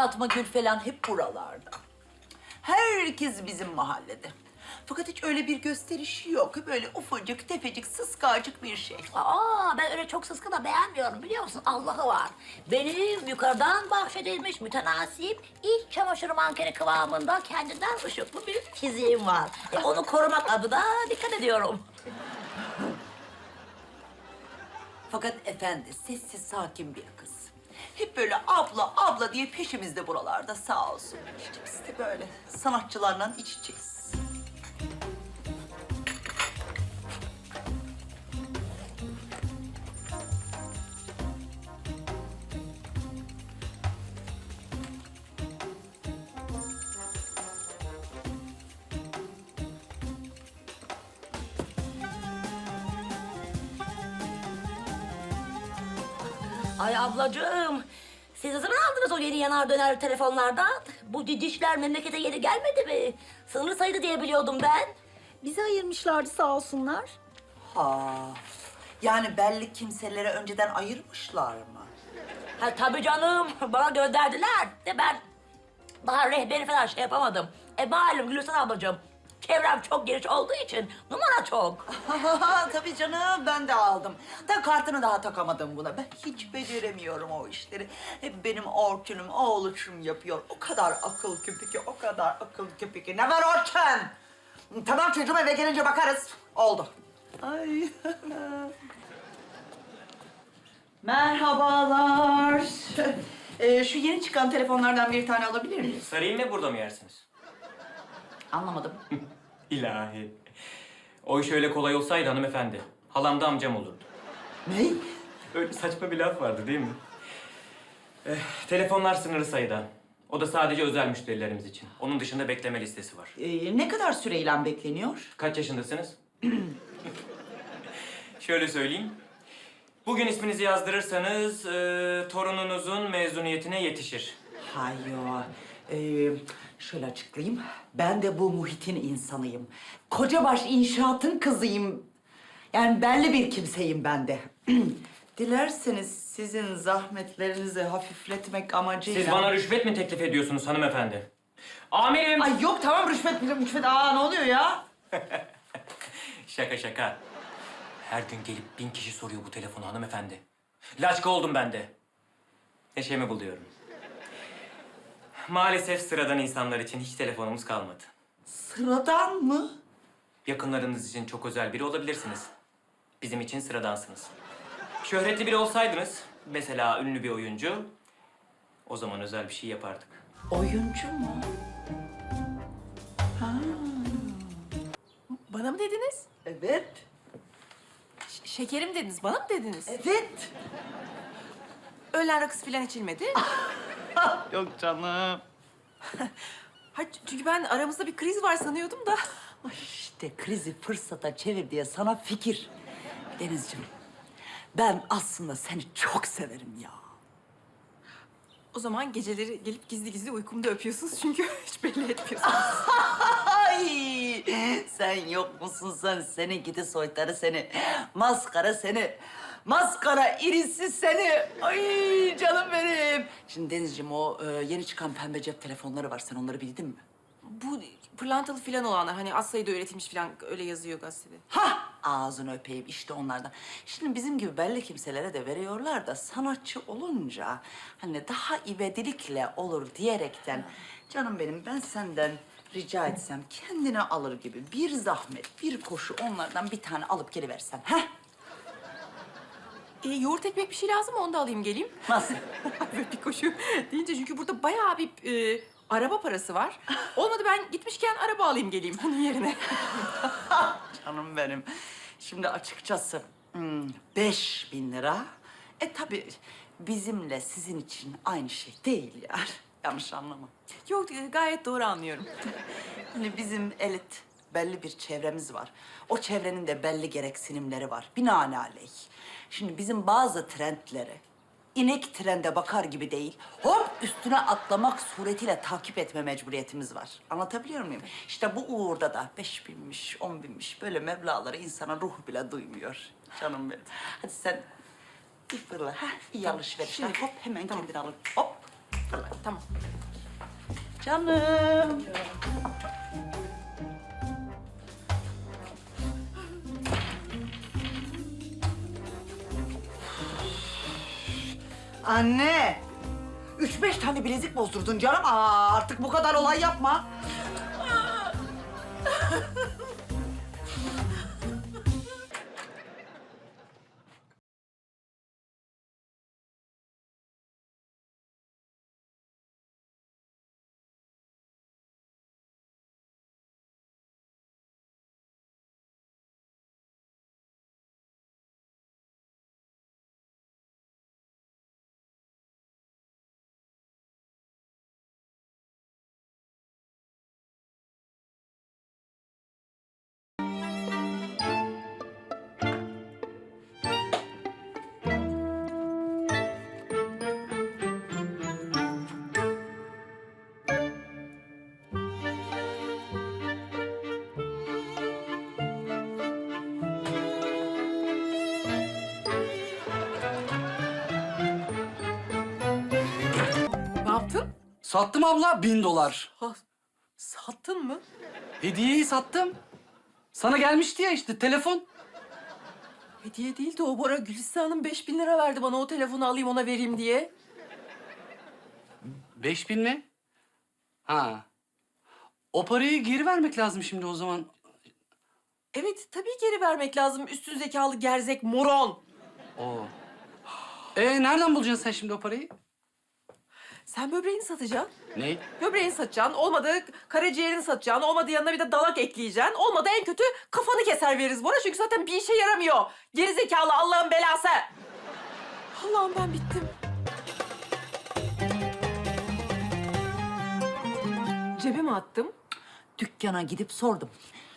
Fatma Gül falan hep buralarda. Herkes bizim mahallede. Fakat hiç öyle bir gösterişi yok. Böyle ufacık, tefecik, sıskacık bir şey. Aa ben öyle çok sıskı da beğenmiyorum biliyor musun? Allah'ı var. Benim yukarıdan bahşedilmiş mütenasip iç çamaşır mankeni kıvamında kendinden ışıklı bir fiziğim var. E, onu korumak adına dikkat ediyorum. Fakat efendi sessiz, sakin bir kız. Hep böyle abla, abla diye peşimizde buralarda sağ olsun. İşte biz de böyle sanatçılarla iç içeyiz. Ay ablacığım, siz ne zaman aldınız o yeni yanar döner telefonlardan? Bu didişler memlekete yeni gelmedi mi? Sınırlı sayıda diye biliyordum ben. Bize ayırmışlardı sağ olsunlar. Ha, yani belli kimselere önceden ayırmışlar mı? Ha tabii canım, bana gönderdiler. De ben daha rehberi falan şey yapamadım. E malum Gülüsen ablacığım, çevrem çok geniş olduğu için numara çok. Tabii canım ben de aldım. Da kartını daha takamadım buna. Ben hiç beceremiyorum o işleri. Hep benim Orçun'um, oğluçum yapıyor. O kadar akıl küpü ki, o kadar akıl küpü ki. Ne var Orçun? Tamam çocuğum eve gelince bakarız. Oldu. Ay. Merhabalar. Ee, şu yeni çıkan telefonlardan bir tane alabilir miyiz? Sarayım mı burada mı yersiniz? Anlamadım. İlahi. O iş öyle kolay olsaydı hanımefendi. Halam da amcam olurdu. Ne? Öyle saçma bir laf vardı değil mi? Eh, telefonlar sınırlı sayıda. O da sadece özel müşterilerimiz için. Onun dışında bekleme listesi var. Ee, ne kadar süreyle bekleniyor? Kaç yaşındasınız? Şöyle söyleyeyim. Bugün isminizi yazdırırsanız eh, torununuzun mezuniyetine yetişir. Hayyo. Ee, şöyle açıklayayım. Ben de bu muhitin insanıyım. Kocabaş inşaatın kızıyım. Yani belli bir kimseyim ben de. Dilerseniz sizin zahmetlerinizi hafifletmek amacıyla... Siz bana rüşvet mi teklif ediyorsunuz hanımefendi? Amirim! Ay yok tamam rüşvet rüşvet. Aa ne oluyor ya? Şaka şaka. Her gün gelip bin kişi soruyor bu telefonu hanımefendi. Laçka oldum ben de. Neşemi buluyorum. Maalesef sıradan insanlar için hiç telefonumuz kalmadı. Sıradan mı? Yakınlarınız için çok özel biri olabilirsiniz. Bizim için sıradansınız. Şöhretli biri olsaydınız, mesela ünlü bir oyuncu, o zaman özel bir şey yapardık. Oyuncu mu? Bana mı dediniz? Evet. Ş- şekerim dediniz, bana mı dediniz? Evet. Öğlen rakısı falan içilmedi. Yok canım. ha, çünkü ben aramızda bir kriz var sanıyordum da. Ay işte krizi fırsata çevir diye sana fikir. Denizciğim, ben aslında seni çok severim ya. O zaman geceleri gelip gizli gizli uykumda öpüyorsunuz çünkü hiç belli etmiyorsunuz. Ay sen yok musun sen seni gidi soytarı seni maskara seni maskara irisi seni ay canım benim. Şimdi Denizciğim o e, yeni çıkan pembe cep telefonları var sen onları bildin mi? Bu pırlantalı falan olanlar hani az sayıda üretilmiş falan öyle yazıyor gazetede. Ha ağzını öpeyim işte onlardan. Şimdi bizim gibi belli kimselere de veriyorlar da sanatçı olunca hani daha ivedilikle olur diyerekten canım benim ben senden rica etsem kendine alır gibi bir zahmet bir koşu onlardan bir tane alıp geri versen. Heh E, yoğurt ekmek bir şey lazım mı onu da alayım geleyim. nasıl? Bir koşu deyince çünkü burada bayağı bir e, araba parası var. Olmadı ben gitmişken araba alayım geleyim onun yerine. Canım benim. Şimdi açıkçası hmm, beş bin lira. E tabii bizimle sizin için aynı şey değil yani. Yanlış anlama. Yok e, gayet doğru anlıyorum. Hani bizim elit belli bir çevremiz var. O çevrenin de belli gereksinimleri var. Binaenaleyh. Şimdi bizim bazı trendleri inek trende bakar gibi değil, hop üstüne atlamak suretiyle takip etme mecburiyetimiz var. Anlatabiliyor muyum? İşte bu uğurda da beş binmiş, on binmiş böyle meblağları insana ruh bile duymuyor. Canım benim. Hadi sen bir fırla, ha, iyi alışveriş. Şimdi- Hop hemen Tamam. kendini alın. Hop. Fırla, tamam. Canım. Anne. Üç beş tane bilezik bozdurdun canım. Aa, artık bu kadar olay yapma. Sattım abla bin dolar. Ha, sattın mı? Hediyeyi sattım. Sana gelmişti ya işte telefon. Hediye değil de o Bora Gülistan'ın 5000 lira verdi bana o telefonu alayım ona vereyim diye. Beş bin mi? Ha. O parayı geri vermek lazım şimdi o zaman. Evet tabii geri vermek lazım üstün zekalı gerzek moron. Oo. E nereden bulacaksın sen şimdi o parayı? Sen böbreğini satacaksın. Ne? Böbreğini satacaksın. Olmadı karaciğerini satacaksın. Olmadı yanına bir de dalak ekleyeceksin. Olmadı en kötü kafanı keser veririz Bora. Çünkü zaten bir işe yaramıyor. Geri zekalı Allah'ın belası. Allah'ım ben bittim. Cebime attım. Dükkana gidip sordum.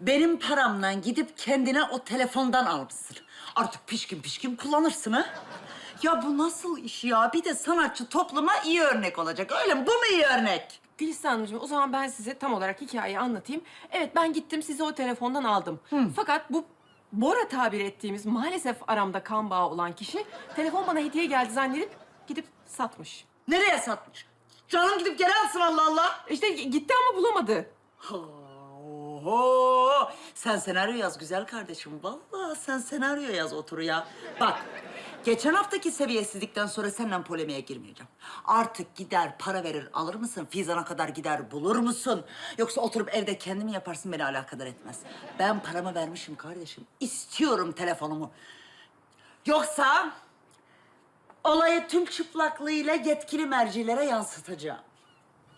Benim paramla gidip kendine o telefondan almışsın. Artık pişkin pişkin kullanırsın ha. Ya bu nasıl iş ya? Bir de sanatçı topluma iyi örnek olacak. Öyle mi? Bu mu iyi örnek? Gülistan Hanımcığım o zaman ben size tam olarak hikayeyi anlatayım. Evet ben gittim sizi o telefondan aldım. Fakat bu Bora tabir ettiğimiz maalesef aramda kan bağı olan kişi telefon bana hediye geldi zannedip gidip satmış. Nereye satmış? Canım gidip geri alsın Allah Allah. İşte gitti ama bulamadı. Oho! Sen senaryo yaz güzel kardeşim. Vallahi sen senaryo yaz otur ya. Bak, geçen haftaki seviyesizlikten sonra seninle polemiğe girmeyeceğim. Artık gider para verir alır mısın? Fizan'a kadar gider bulur musun? Yoksa oturup evde kendimi yaparsın beni alakadar etmez. Ben paramı vermişim kardeşim. İstiyorum telefonumu. Yoksa olayı tüm çıplaklığıyla yetkili mercilere yansıtacağım.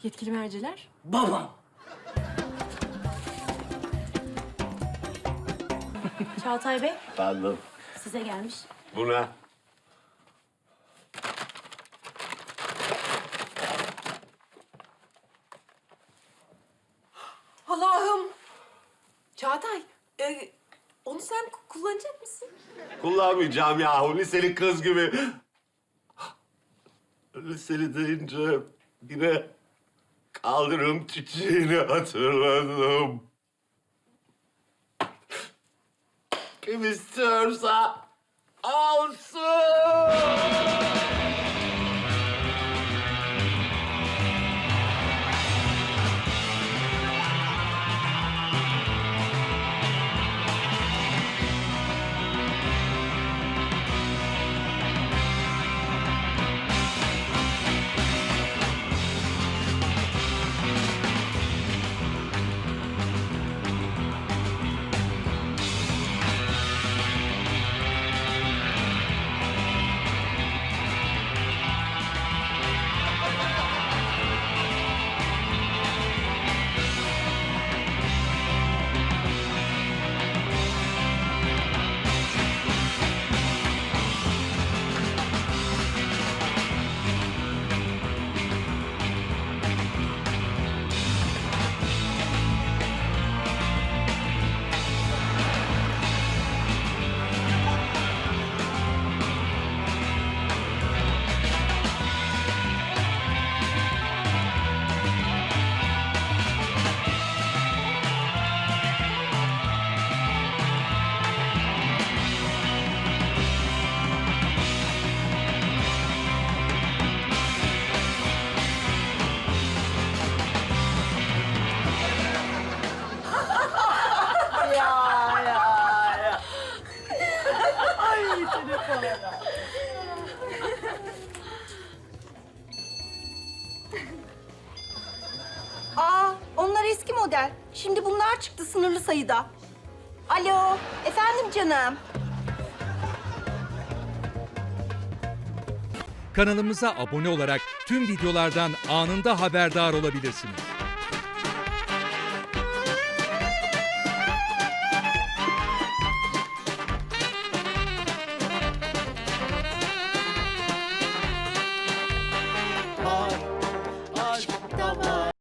Yetkili merciler. Babam. Çağatay Bey Pardon. size gelmiş. Buna Allah'ım. Çağatay, e, onu sen ku- kullanacak mısın? Kullanmayacağım yahu liseli kız gibi. Liseli deyince yine kaldırım çiçeğini hatırladım. Kim istiyorsa alsın. Şimdi bunlar çıktı sınırlı sayıda. Alo, efendim canım. Kanalımıza abone olarak tüm videolardan anında haberdar olabilirsiniz.